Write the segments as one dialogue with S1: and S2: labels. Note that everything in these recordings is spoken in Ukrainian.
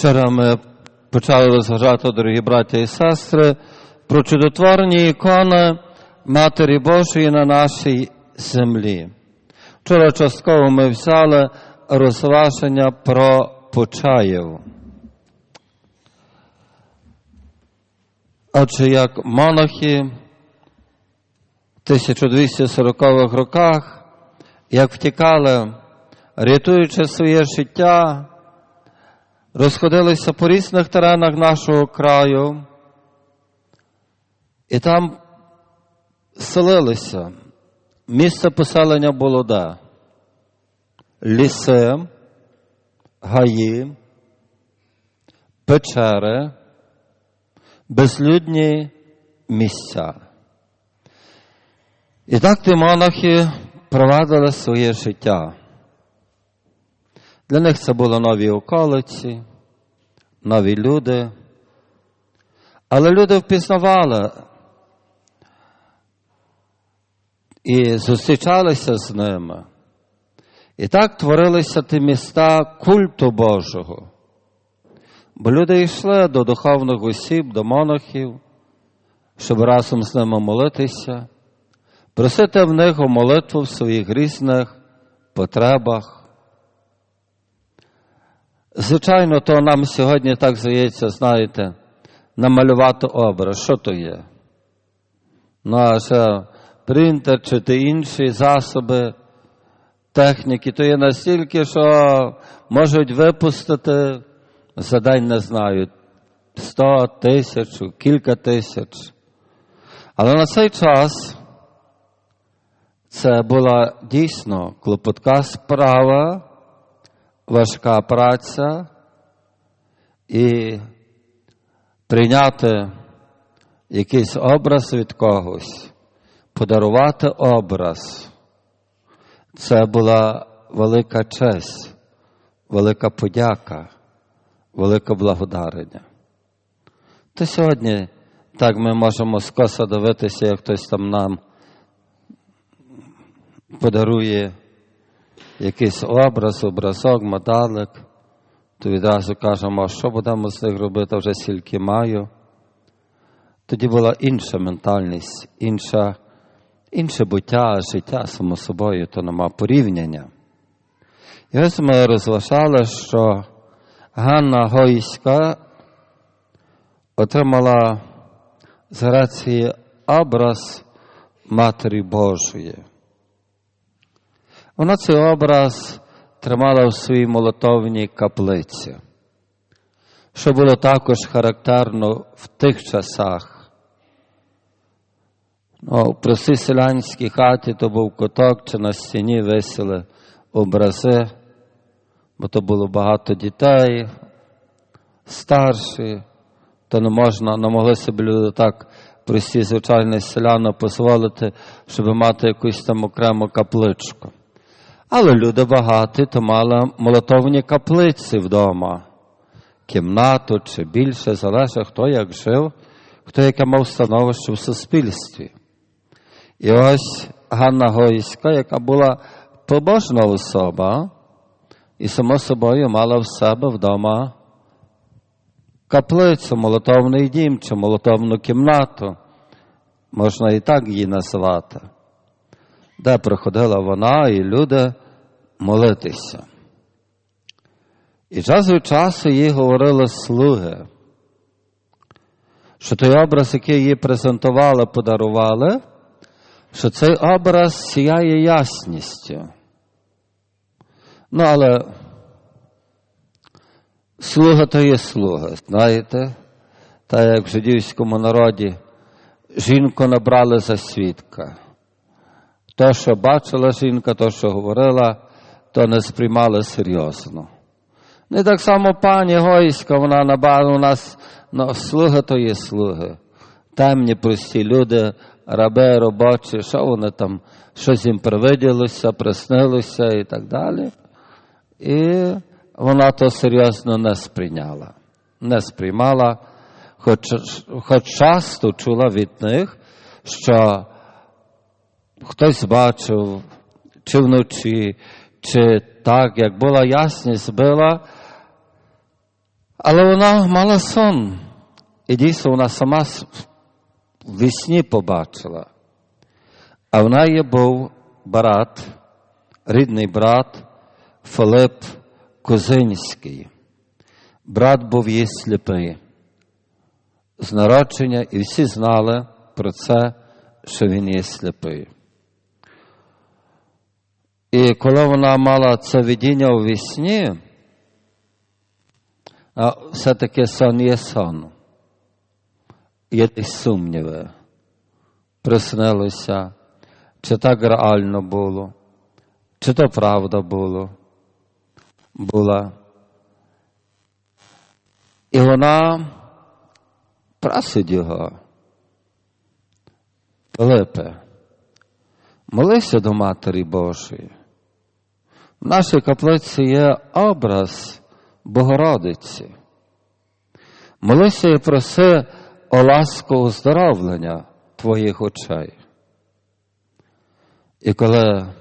S1: Вчора ми почали розважати, дорогі браття і сестри, про чудотворні ікони Матері Божої на нашій землі. Вчора частково ми взяли розваження про Почаєв. Отже, як монахи в 1240-х роках, як втікали, рятуючи своє життя, розходилися по різних теренах нашого краю, і там селилися. Місце поселення було де? Ліси, гаї, печери, безлюдні місця. І так ті монахи провадили своє життя. Для них це були нові околиці, нові люди. Але люди впізнавали і зустрічалися з ними. І так творилися ті міста культу Божого. Бо люди йшли до духовних осіб, до монахів, щоб разом з ними молитися, просити в них у молитву в своїх різних потребах. Звичайно, то нам сьогодні так здається, знаєте, намалювати образ. Що то є? Ну, а ще принтер чи ті інші засоби техніки, то є настільки, що можуть випустити за день, не знаю, 100 тисяч, кілька тисяч. Але на цей час це була дійсно клопотка справа важка праця і прийняти якийсь образ від когось, подарувати образ. Це була велика честь, велика подяка, велике благодарення. То сьогодні так ми можемо скоса дивитися, як хтось там нам подарує якийсь образ, образок, медалик, то відразу кажемо, що будемо з них робити, вже стільки маю. Тоді була інша ментальність, інша, інше буття, життя, само собою, то нема порівняння. І ось ми розважали, що Ганна Гойська отримала з Греції образ Матері Божої. Вона цей образ тримала в своїй молотовній каплиці, що було також характерно в тих часах. Ну, При всій селянській хаті то був куток, чи на стіні висіли образи, бо то було багато дітей, старші, то не можна, не могли собі люди так прості, звичайні селяни дозволити, щоб мати якусь там окрему капличку. Але люди багаті, то мали молотовні каплиці вдома, кімнату чи більше, залежить, хто як жив, хто яке мав становище в суспільстві. І ось Ганна Гойська, яка була побожна особа, і само собою мала в себе вдома каплицю, молотовний дім чи молотовну кімнату, можна і так її назвати, де приходила вона і люди молитися. І час від часу їй говорили слуги, що той образ, який їй презентували, подарували, що цей образ сіяє ясністю. Ну, але слуга то є слуга, знаєте, та як в жидівському народі жінку набрали за свідка. То, що бачила жінка, то, що говорила, то не сприймали серйозно. Не так само пані Гойська, вона набагато у нас ну, слуги то є слуги. Темні прості люди, раби, робочі, що вони там, щось їм привиділося, приснилося і так далі. І вона то серйозно не сприйняла. Не сприймала, хоч, хоч часто чула від них, що хтось бачив, чи вночі, чи так, як була ясність, була, Але вона мала сон. І дійсно вона сама в вісні побачила. А в неї був брат, рідний брат Филип Козинський. Брат був її сліпий з народження, і всі знали про це, що він є сліпий. І коли вона мала це видіння у вісні, все-таки сон є сон. Є десь сумніви. Приснилося, чи так реально було, чи то правда було, була. І вона просить його. Пилипе, молися до Матері Божої. В нашій каплиці є образ Богородиці. Молися і проси о ласку оздоровлення твоїх очей. І коли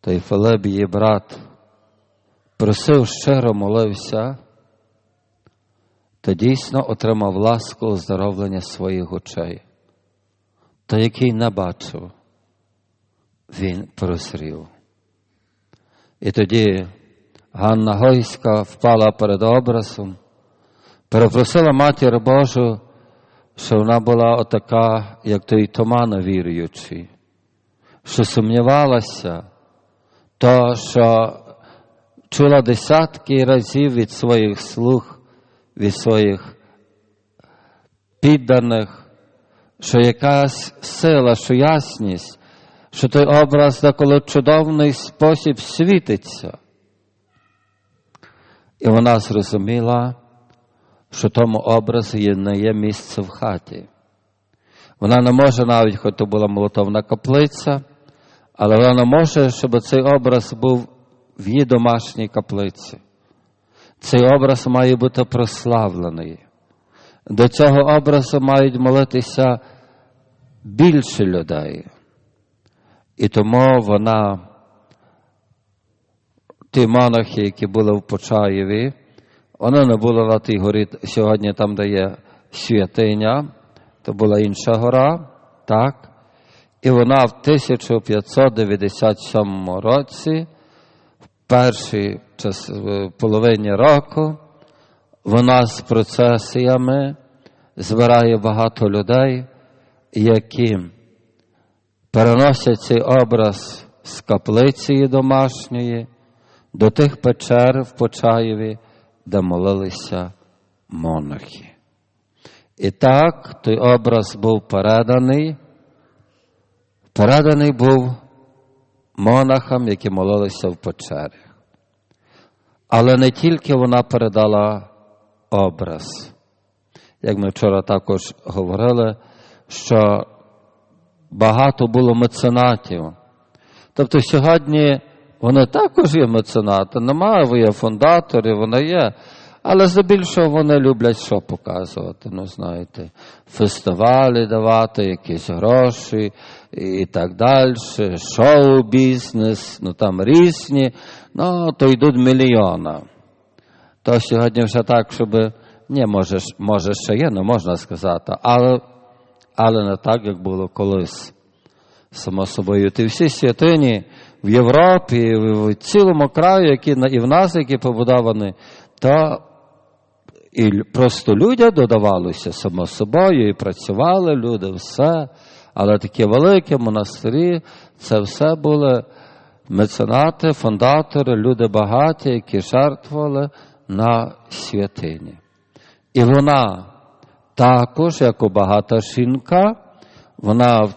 S1: той Филип, її брат, просив щиро молився, то дійсно отримав ласку оздоровлення своїх очей. Та який не бачив, він прозрів. І тоді Ганна Гойська впала перед образом, перепросила матір Божу, що вона була отака, як той Тома віруючий, що сумнівалася, то, що чула десятки разів від своїх слуг, від своїх підданих, що якась сила, що ясність, що той образ деколи чудовний спосіб світиться. І вона зрозуміла, що тому образі не є місце в хаті. Вона не може навіть, хоч то була молотовна каплиця, але вона не може, щоб цей образ був в її домашній каплиці. Цей образ має бути прославлений. До цього образу мають молитися більше людей. І тому вона, ті монахи, які були в Почаєві, вони не були на тій горі сьогодні, там, де є святиня, то була інша гора, так? І вона в 1597 році, в першій половині року, вона з процесіями збирає багато людей, які переносять цей образ з каплиці домашньої до тих печер в Почаєві, де молилися монахи. І так той образ був переданий, переданий був монахам, які молилися в печері. Але не тільки вона передала образ. Як ми вчора також говорили, що багато було меценатів. Тобто сьогодні вони також є меценати, немає, є фундатори, вони є. Але здебільшого вони люблять що показувати, ну знаєте, фестивалі давати, якісь гроші і так далі, шоу-бізнес, ну там різні, ну то йдуть мільйона. То сьогодні вже так, щоб ні, може, може ще є, не можна сказати, але але не так, як було колись. Само собою. Ти всі святині в Європі, в цілому краю, які і в нас, які побудовані, то і просто людям додавалося само собою, і працювали люди, все. Але такі великі монастирі, це все були меценати, фундатори, люди багаті, які жертвували на святині. І вона також, як у багата жінка, вона в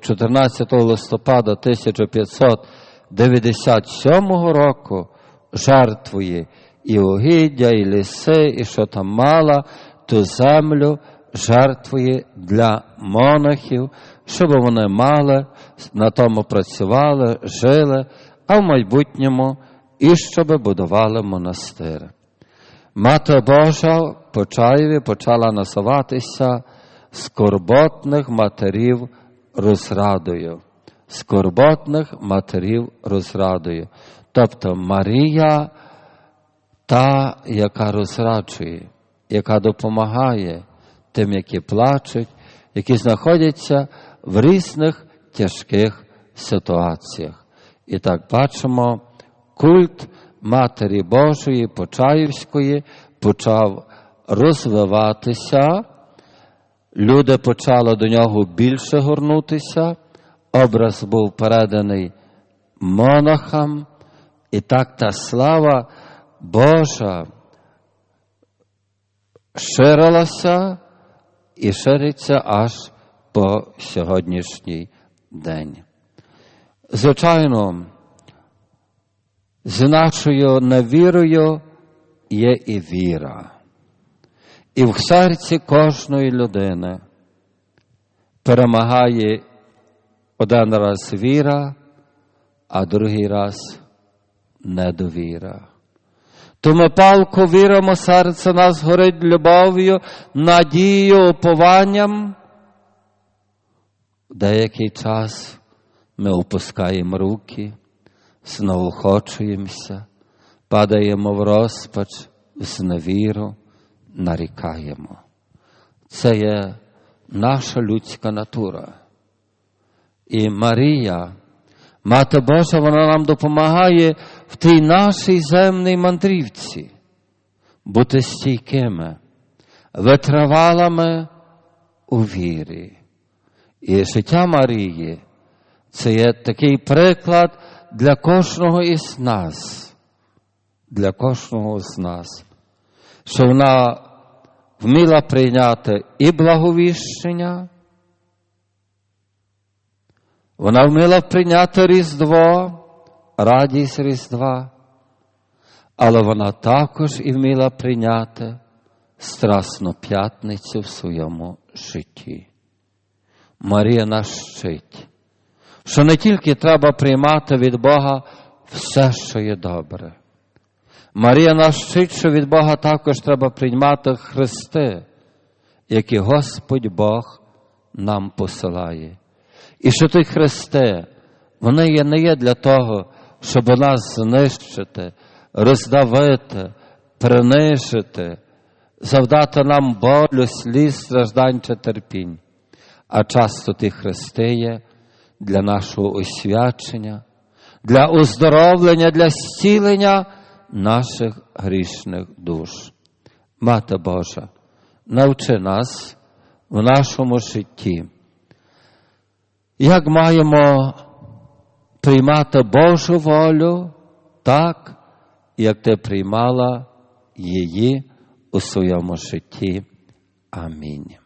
S1: 14 листопада 1597 року жертвує і угіддя, і ліси, і що там мала, ту землю жертвує для монахів, щоб вони мали, на тому працювали, жили, а в майбутньому і щоб будували монастири. Мати Божа по Чаєві почала насуватися скорботних матерів розрадою. Скорботних матерів розрадою. Тобто Марія та, яка розраджує, яка допомагає тим, які плачуть, які знаходяться в різних тяжких ситуаціях. І так бачимо, культ Матері Божої Почаївської почав розвиватися, люди почали до нього більше горнутися, образ був переданий монахам, і так та слава Божа ширилася і шириться аж по сьогоднішній день. Звичайно, з нашою невірою є і віра. І в серці кожної людини перемагає один раз віра, а другий раз недовіра. То ми палко віримо, серце нас горить любов'ю, надією, упованням. В деякий час ми опускаємо руки, знову хочуємося, падаємо в розпач, в зневіру, нарікаємо. Це є наша людська натура. І Марія, Мати Божа, вона нам допомагає в тій нашій земній мандрівці бути стійкими, витривалими у вірі. І життя Марії це є такий приклад для кожного із нас, для кожного з нас, що вона вміла прийняти і благовіщення, вона вміла прийняти Різдво, радість Різдва, але вона також і вміла прийняти Страсну п'ятницю в своєму житті. Марія нас вчить, що не тільки треба приймати від Бога все, що є добре. Марія нас вчить, що від Бога також треба приймати Христи, які Господь Бог нам посилає. І що ті Христи, вони є, не є для того, щоб нас знищити, роздавити, принижити, завдати нам болю, сліз, страждань чи терпінь. А часто ті Христи є для нашого освячення, для оздоровлення, для зцілення наших грішних душ. Мати Божа, навчи нас в нашому житті, як маємо приймати Божу волю так, як ти приймала її у своєму житті. Амінь.